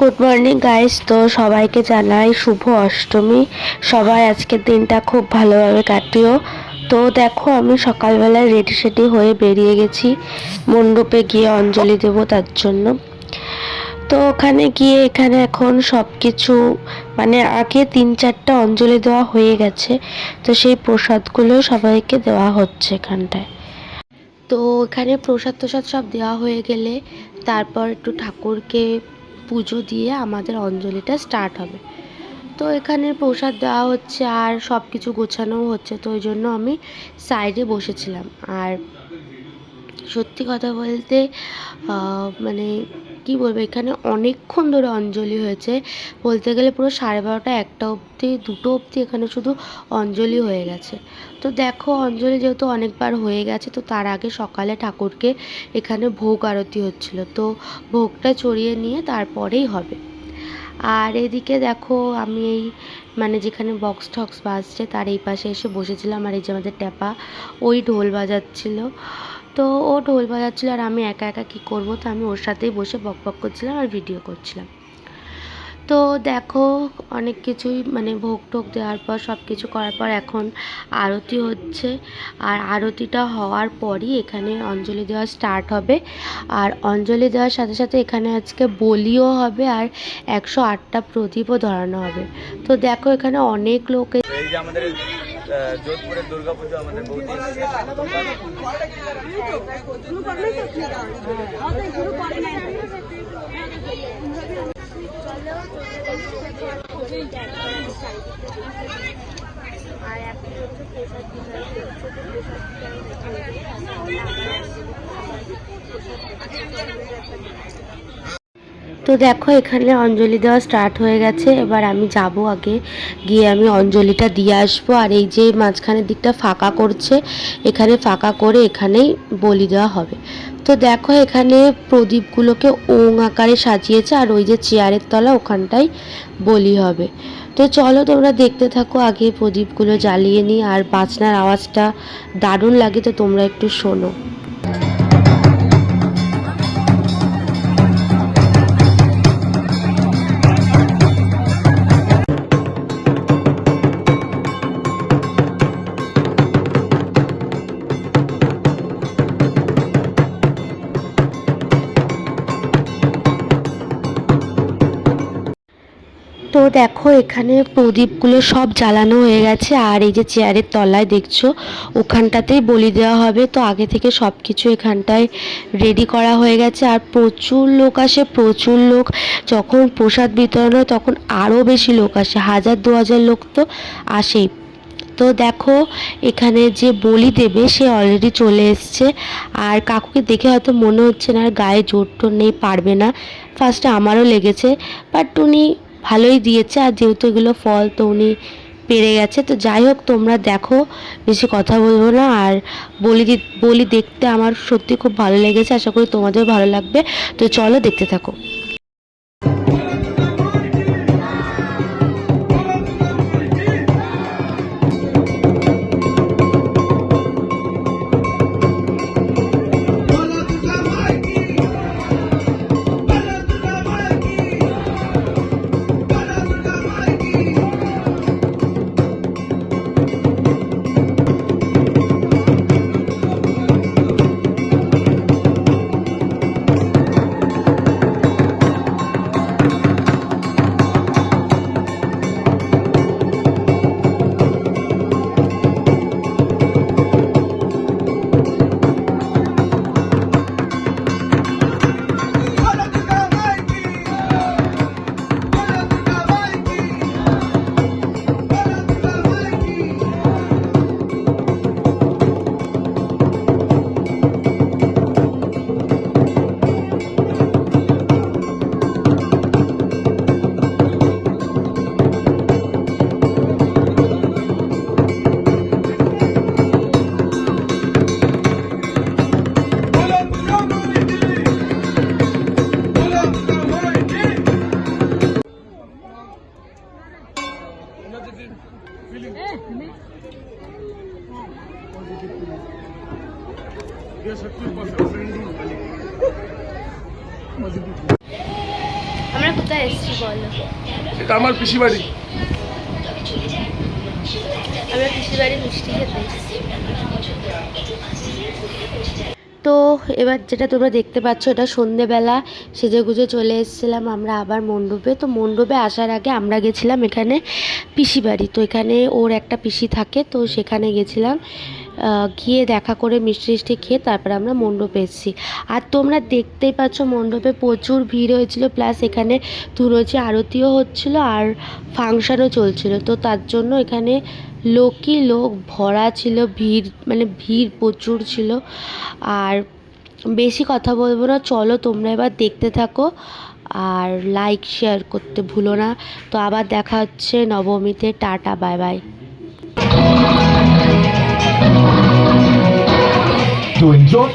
Good morning guys তো সবাইকে জানাই শুভ অষ্টমী। সবাই, আজকের দিনটা খুব ভালোভাবে কাটিও। তো দেখো, আমি সকালবেলায় রেডি সেডি হয়ে বেরিয়ে গেছি। মণ্ডপে গিয়ে অঞ্জলি দেবো তার জন্য। তো ওখানে গিয়ে এখানে এখন সব কিছু মানে আগে তিন চারটা অঞ্জলি দেওয়া হয়ে গেছে। তো সেই প্রসাদগুলো সবাইকে দেওয়া হচ্ছে এখানটায়। তো এখানে প্রসাদ তোসাদ সব দেওয়া হয়ে গেলে, তারপর একটু ঠাকুরকে পুজো দিয়ে আমাদের অঞ্জলিটা স্টার্ট হবে। তো এখানে প্রসাদ দেওয়া হচ্ছে আর সব কিছু গোছানোও হচ্ছে, তো ওই জন্য আমি সাইডে বসেছিলাম। আর সত্যি কথা বলতে মানে কি বলব, এখানে অনেকক্ষণ ধরে অঞ্জলি হয়েছে। বলতে গেলে পুরো সাড়ে বারোটা একটা অবধি, দুটো অবধি এখানে শুধু অঞ্জলি হয়ে গেছে। তো দেখো, অঞ্জলি যেহেতু অনেকবার হয়ে গেছে, তো তার আগে সকালে ঠাকুরকে এখানে ভোগ আরতি হচ্ছিল। তো ভোগটা চড়িয়ে নিয়ে তারপরেই হবে। আর এদিকে দেখো, আমি এই মানে যেখানে বক্স টক্স বাজছে, তার এই পাশে এসে বসেছিলাম, আর এই যে আমাদের ট্যাপা, ওই ঢোল বাজাচ্ছিল। তো ও ঢোল বাজাচ্ছিল আর আমি একা একা কি করব? তো আমি ওর সাথেই বসে বক বক করছিলাম আর ভিডিও করছিলাম। তো দেখো অনেক কিছুই মানে ভোগ টোগ দেওয়ার পর সব কিছু করার পর এখন আরতি হচ্ছে। আর আরতিটা হওয়ার পরই এখানে অঞ্জলি দেওয়া স্টার্ট হবে। আর অঞ্জলি দেওয়ার সাথে সাথে এখানে আজকে বলিও হবে আর একশো আটটা প্রদীপও ধরানো হবে। তো দেখো এখানে অনেক লোক এই যে আমাদের এসেছে। তো দেখো, এখানে অঞ্জলি দেওয়া স্টার্ট হয়ে গেছে। এবার আমি যাব আগে। গিয়ে আমি অঞ্জলিটা দিয়ে আসব। আর এই যে মাঝখানের দিকটা ফাঁকা করছে, এখানে ফাঁকা করে এখানেই বলি দেওয়া হবে। তো দেখো, এখানে প্রদীপগুলোকে ওং আকারে সাজিয়েছে, আর ওই যে চেয়ারের তলা ওখানটাই বলি হবে। তো চলো তোমরা দেখতে থাকো, আগে প্রদীপগুলো জ্বালিয়ে নিই, আর বাজনার আওয়াজটা দারুণ লাগে, তো তোমরা একটু শোনো। দেখো, এখানে প্রদীপগুলো সব জ্বালানো হয়ে গেছে। আর এই যে চেয়ারের তলায় দেখছ, ওখানটাতেই বলি দেওয়া হবে। তো আগে থেকে সব কিছু এখানটায় রেডি করা হয়ে গেছে। আর প্রচুর লোক আসে, প্রচুর লোক। যখন প্রসাদ বিতরণ হয়, তখন আরও বেশি লোক আসে। হাজার, দু হাজার লোক তো আসেই। তো দেখো, এখানে যে বলি দেবে, সে অলরেডি চলে এসছে। আর কাকুকে দেখে হয়তো মনে হচ্ছে না, আর গায়ে জোর টোর নেই, পারবে না। ফার্স্টে আমারও লেগেছে বাট উনি ভালোই দিয়েছে আর যেহেতু এগুলো ফল তো উনি পেরে গেছে। তো যাই হোক, তোমরা দেখো, বেশি কথা বলব না। আর বলি বলি দেখতে আমার সত্যি খুব ভালো লেগেছে। আশা করি তোমাদের ভালো লাগবে। তো চলো দেখতে থাকো। আমরা কোথায় এসেছি বলো? এটা আমার পিসি বাড়ি আমরা পিসি বাড়ি মিষ্টি খেতে তো এবার যেটা তোমরা দেখতে পাচ্ছ, এটা সন্ধেবেলা সেজে গুজে চলে এসেছিলাম আমরা আবার মণ্ডপে। তো মণ্ডপে আসার আগে আমরা গেছিলাম এখানে পিসি বাড়ি। তো এখানে ওর একটা পিসি থাকে, তো সেখানে গেছিলাম গিয়ে দেখা করে মিষ্টি টিষ্টি খেয়ে তারপরে আমরা মণ্ডপে এসেছি। আর তোমরা দেখতেই পাচ্ছ মণ্ডপে প্রচুর ভিড় হয়েছিল, প্লাস এখানে তুলসী আরতিও হচ্ছিল আর ফাংশানও চলছিল। তো তার জন্য এখানে লোকই লোক, ভরা ছিল, ভিড় মানে ভিড় প্রচুর ছিল। আর বেশি কথা বলব না, চলো তোমরা এবার দেখতে থাকো আর লাইক শেয়ার করতে ভুলো না। তো আবার দেখা হচ্ছে নবমীতে, টাটা বাই বাই enjoy